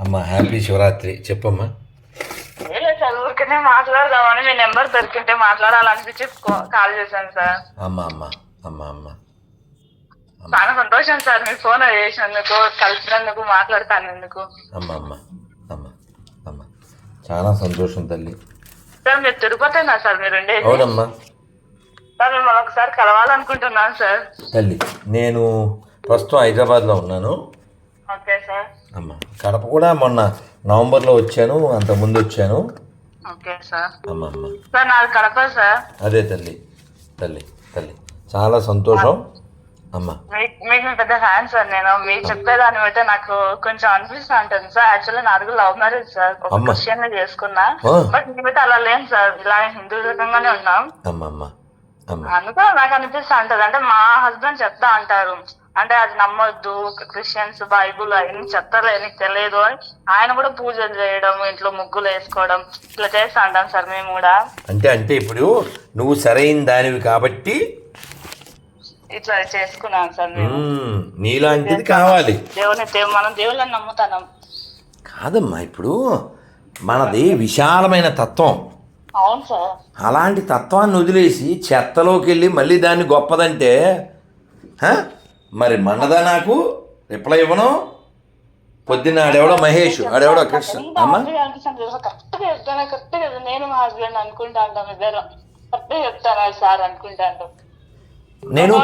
అమ్మ హ్యాపీ శివరాత్రి. చెప్పమ్మా. ఊరికనే మాట్లాడదామని మీ నెంబర్ దొరికింటే మాట్లాడాలనిపించి కాల్ చేశాను సార్. అమ్మ అమ్మ అమ్మ అమ్మ. చాలా సంతోషం సార్ మీ ఫోన్ చేసినందుకు కలిసినందుకు మాట్లాడతానందుకు. అమ్మ అమ్మ అమ్మ అమ్మ. చాలా సంతోషం తల్లి. సార్ మీరు తిరుపతినా సార్ మీరు అవునమ్మా. సార్ మిమ్మల్ని ఒకసారి కలవాలనుకుంటున్నాను సార్. తల్లి నేను ప్రస్తుతం హైదరాబాద్లో ఉన్నాను. సార్ అమ్మ కడప కూడా మొన్న నవంబర్లో వచ్చాను అంత ముందు వచ్చాను. Okay sir. అమ్మ అమ్మ. సార్ నాది కడప సార్. అదే తల్లి తల్లి తల్లి. చాలా సంతోషం. అమ్మ. మీకు పెద్ద ఫ్యాన్ సార్ నేను. మీరు చెప్పేదాన్ని బట్టి నాకు కొంచెం అనిపిస్తూ ఉంటుంది సార్. యాక్చువల్లీ నాది లవ్ మ్యారేజ్ సార్. ఒక. క్రిస్టియన్ చేసుకున్నా. బట్ మేమైతే అలా లేం సార్. ఇలా హిందూ రకంగానే ఉన్నాం. అమ్మ అమ్మ. అందుకే నాకు అనిపిస్తూ ఉంటది. అంటే మా హస్బెండ్ చెప్తా అంటారు. అంటే అది నమ్మొద్దు క్రిస్టియన్స్ బైబుల్ అవన్నీ చెప్తారు నీకు తెలియదు అని. ఆయన కూడా పూజలు చేయడం ఇంట్లో ముగ్గులు వేసుకోవడం ఇట్లా చేస్తా ఉంటాం సార్ మేము కూడా. అంటే అంటే ఇప్పుడు నువ్వు సరైన దానివి కాబట్టి ఇట్లా చేసుకున్నాం సార్ నీలాంటిది కావాలి. దేవుని దేవు- మనం దేవుళ్ళని నమ్ముతాం. కాదమ్మా ఇప్పుడు మనది విశాలమైన తత్వం. అలాంటి తత్వాన్ని వదిలేసి చెత్తలోకి వెళ్ళి మళ్ళీ దాన్ని గొప్పదంటే? మరి మనదా నాకు? రిప్లై ఇవ్వను. పొద్దున్న ఆడెవడో మహేష్ ఆడెవడో కృష్ణ. అమ్మ. నేను మా హస్బెండ్ ఇద్దరు. చెప్తాను సార్ నేను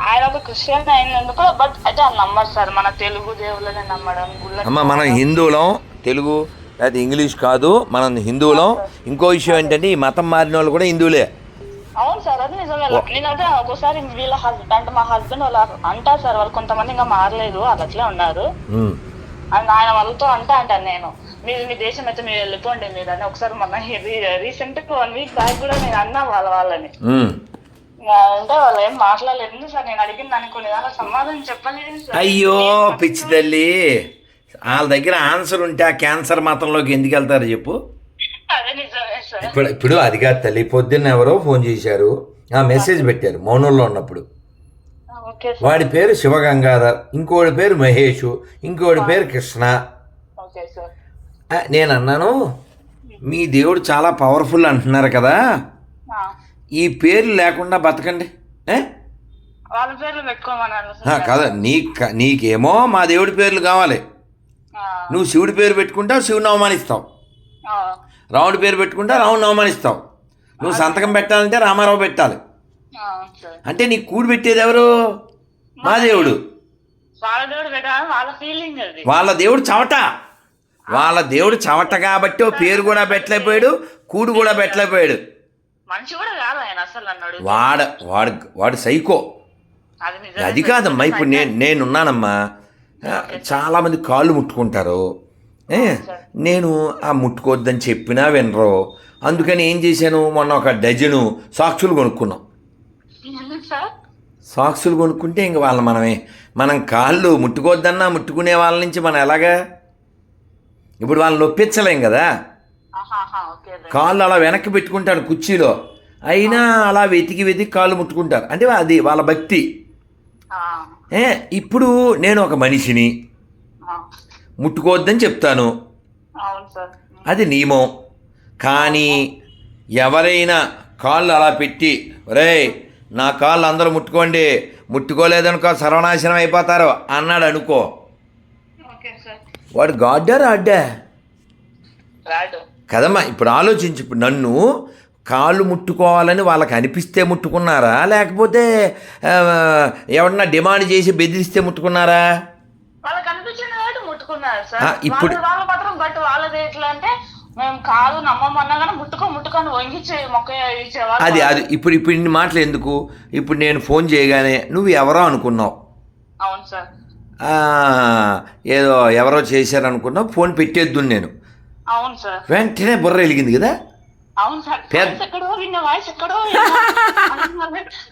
ఆయన ఒక క్రిస్టియన్ అయినందుకు బట్ అయితే నమ్మరు సార్. మన తెలుగు దేవుళ్ళని నమ్మడం అమ్మ మనం హిందువులం. తెలుగు లేకపోతే ఇంగ్లీష్ కాదు మనం హిందువులం. ఇంకో విషయం ఏంటంటే ఈ మతం మారిన వాళ్ళు కూడా హిందువులే. అవును సార్ అది నిజమే. నేనంటే ఒక్కోసారి వీళ్ళ హస్బెండ్ అంటే మా హస్బెండ్ వాళ్ళు అంటారు సార్ వాళ్ళు కొంతమంది ఇంకా మారలేదు వాళ్ళు అట్లే ఉన్నారు. అండ్ ఆయన వాళ్ళతో అంటా అంటాను నేను. మీరు మీ దేశం అయితే మీరు వెళ్ళిపోండి మీరు అని ఒకసారి మొన్న రీసెంట్ వన్ వీక్ బ్యాక్ కూడా నేను అన్నా వాళ్ళ వాళ్ళని. అంటే వాళ్ళు ఏం మాట్లాడలేదు. సార్? నేను అడిగిన దానికి కొన్ని సమాధానం చెప్పలేదు అయ్యో పిచ్చి తల్లి. వాళ్ళ దగ్గర ఆన్సర్ ఉంటే ఆ క్యాన్సర్ మతంలోకి ఎందుకు వెళ్తారు చెప్పు? అదే నిజమే సార్. ఇప్పుడు ఇప్పుడు అది కాదు తల్లి పొద్దున్న ఎవరో ఫోన్ చేశారు ఆ మెసేజ్ పెట్టారు మౌనంలో ఉన్నప్పుడు. Okay sir. వాడి పేరు శివగంగాధర్ ఇంకోడి పేరు మహేష్ ఇంకోడి పేరు కృష్ణ. Okay sir. ఆ, నేను అన్నాను మీ దేవుడు చాలా పవర్ఫుల్ అంటున్నారు కదా. ఆ. ఈ పేర్లు లేకుండా బతకండి ఏ? వాళ్ళ పేర్లు పెట్టుకోమన్నారు ఆ, సార్. కాదా నీ నీకేమో మా దేవుడి పేర్లు కావాలి. నువ్వు శివుడి పేరు పెట్టుకుంటావు శివుని అవమానిస్తావు. రాముడి పేరు పెట్టుకుంటే రాముడిని అవమానిస్తావు నువ్వు సంతకం పెట్టాలంటే రామారావు పెట్టాలి. అంటే నీకు కూడి పెట్టేది ఎవరు? మా దేవుడు. వాళ్ళ దేవుడు చవట. వాళ్ళ దేవుడు చవట కాబట్టి ఓ పేరు కూడా పెట్టలేకపోయాడు కూడు కూడా పెట్టలేకపోయాడు. వాడ వాడు వాడు సైకో. అది కాదమ్మా ఇప్పుడు నేను నేనున్నానమ్మా. చాలామంది కాళ్ళు ముట్టుకుంటారు. నేను ఆ ముట్టుకోవద్దని చెప్పినా వినరు. అందుకని ఏం చేశాను? మొన్న ఒక డజను సాక్షులు కొనుక్కున్నాం. సాక్సులు కొనుక్కుంటే ఇంక వాళ్ళ మనమే. మనం కాళ్ళు ముట్టుకోవద్దన్నా ముట్టుకునే వాళ్ళ నుంచి మనం ఎలాగా? ఇప్పుడు వాళ్ళని నొప్పించలేం కదా. కాళ్ళు అలా వెనక్కి పెట్టుకుంటాడు కుర్చీలో. అయినా అలా వెతికి వెతికి కాళ్ళు ముట్టుకుంటారు. అంటే అది వాళ్ళ భక్తి. ఏ ఇప్పుడు నేను ఒక మనిషిని. ముట్టుకోవద్దని చెప్తాను. అది నియమం. కానీ ఎవరైనా కాళ్ళు అలా పెట్టి ఒరేయ్ నా కాళ్ళు అందరూ ముట్టుకోండి ముట్టుకోలేదనుకో సర్వనాశనం అయిపోతారు అన్నాడు అనుకో. వాడు గాడ్డారా అడ్డా రాడు. కదమ్మా ఇప్పుడు ఆలోచించు. ఇప్పుడు నన్ను కాళ్ళు ముట్టుకోవాలని వాళ్ళకి అనిపిస్తే ముట్టుకున్నారా? లేకపోతే ఎవరన్నా డిమాండ్ చేసి బెదిరిస్తే ముట్టుకున్నారా? ఇప్పుడు- అది అది ఇప్పుడు ఇప్పుడు ఇన్ని మాటలు ఎందుకు? ఇప్పుడు నేను ఫోన్ చేయగానే నువ్వు ఎవరో అనుకున్నావు. అవును సార్. ఆ, ఏదో ఎవరో చేశారనుకున్నావు ఫోన్ పెట్టేద్దు నేను. అవును సార్. వెంటనే బుర్ర వెలిగింది కదా? అవును సార్. ఎక్కడో విన్న వాయిస్ ఎక్కడో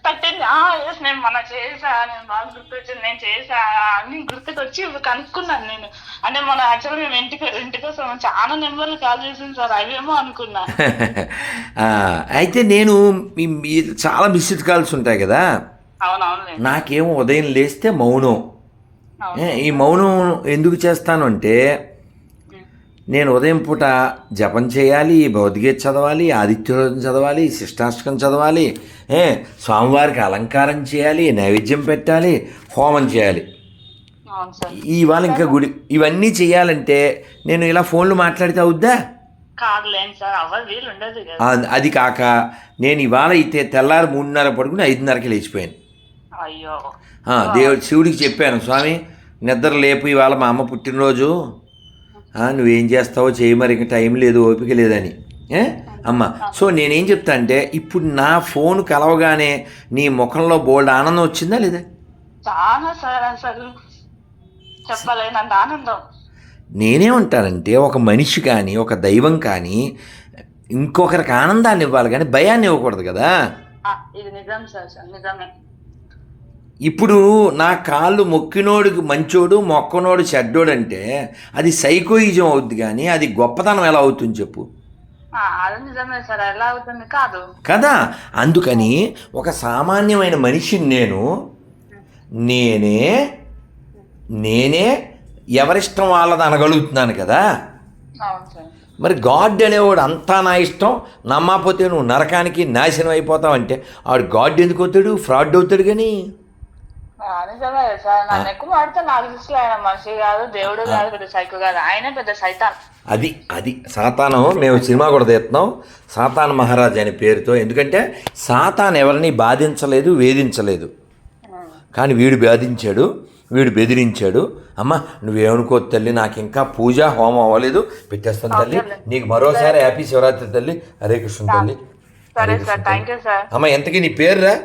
తట్టింది ఆ ఎస్ నేను మన చేసా నేను బాగా గుర్తొచ్చింది నేను చేసా అన్ని గుర్తుకొచ్చి కనుక్కున్నాను నేను. అంటే మన యాక్చువల్ మేము ఇంటికి ఇంటి కోసం చాలా నెంబర్లు కాల్ చేసింది సార్. అవేమో అనుకున్నా. అయితే నేను చాలా మిస్డ్ కాల్స్ ఉంటాయి కదా. నాకేమో ఉదయం లేస్తే మౌనం. ఈ మౌనం ఎందుకు చేస్తాను అంటే నేను ఉదయం పూట జపం చేయాలి భౌతిగీత చదవాలి ఆదిత్యరోజం చదవాలి శిష్టాష్టకం చదవాలి ఏ, స్వామివారికి అలంకారం చేయాలి నైవేద్యం పెట్టాలి హోమం చేయాలి. ఇవాళ ఇంకా గుడి ఇవన్నీ చేయాలంటే నేను ఇలా ఫోన్లు మాట్లాడితే అవుద్దా? అది కాక నేను ఇవాళ అయితే తెల్లారి మూడున్నర పడుకుని ఐదున్నరకి లేచిపోయాను. దేవుడు శివుడికి చెప్పాను స్వామి నిద్ర లేపు ఇవాళ మా అమ్మ పుట్టినరోజు. నువ్వేం చేస్తావో చేయి మరి ఇంకా టైం లేదు ఓపిక లేదని. ఏ? అమ్మ సో నేనేం చెప్తా అంటే ఇప్పుడు నా ఫోన్ కలవగానే నీ ముఖంలో బోల్డ్ ఆనందం వచ్చిందా లేదా? చాలా సార్ అసలు. చెప్పలేనంత ఆనందం. నేనేమంటానంటే ఒక మనిషి కానీ ఒక దైవం కానీ ఇంకొకరికి ఆనందాన్ని ఇవ్వాలి కానీ భయాన్ని ఇవ్వకూడదు కదా. ఇది నిజం సార్ నిజమే. ఇప్పుడు నా కాళ్ళు మొక్కినోడికి మంచోడు మొక్కనోడు చెడ్డోడు అంటే అది సైకోయిజం అవుద్ది కానీ అది గొప్పతనం ఎలా అవుతుంది చెప్పు? కాదు. కదా? అందుకని ఒక సామాన్యమైన మనిషిని నేను నేనే నేనే ఎవరిష్టం వాళ్ళది అనగలుగుతున్నాను కదా? మరి గాడ్ అనేవాడు అంతా నా ఇష్టం నమ్మకపోతే నువ్వు నరకానికి నాశనం అయిపోతావు అంటే ఆడు గాడ్ ఎందుకు అవుతాడు? ఫ్రాడ్ అవుతాడు కానీ నిజమే సార్ నన్ను ఎక్కువ నాకు దృష్టిలో ఆయన మనిషి కాదు దేవుడు కాదు పెద్ద సైకో కాదు. ఆయనే పెద్ద సైతాన్. అది అది సాతానం మేము సినిమా కూడా తీస్తున్నాం. సాతాన్ మహారాజ్ అనే పేరుతో. ఎందుకంటే సాతాన్ ఎవరిని బాధించలేదు వేధించలేదు. కానీ వీడు బాధించాడు వీడు బెదిరించాడు. అమ్మ నువ్వేమనుకో తల్లి నాకు ఇంకా పూజ హోమం అవ్వలేదు. పెట్టేస్తాను తల్లి. నీకు మరోసారి హ్యాపీ శివరాత్రి తల్లి? హరే కృష్ణ తల్లి. సరే సార్ థ్యాంక్ యూ సార్. అమ్మ ఎంతకీ నీ పేరురా?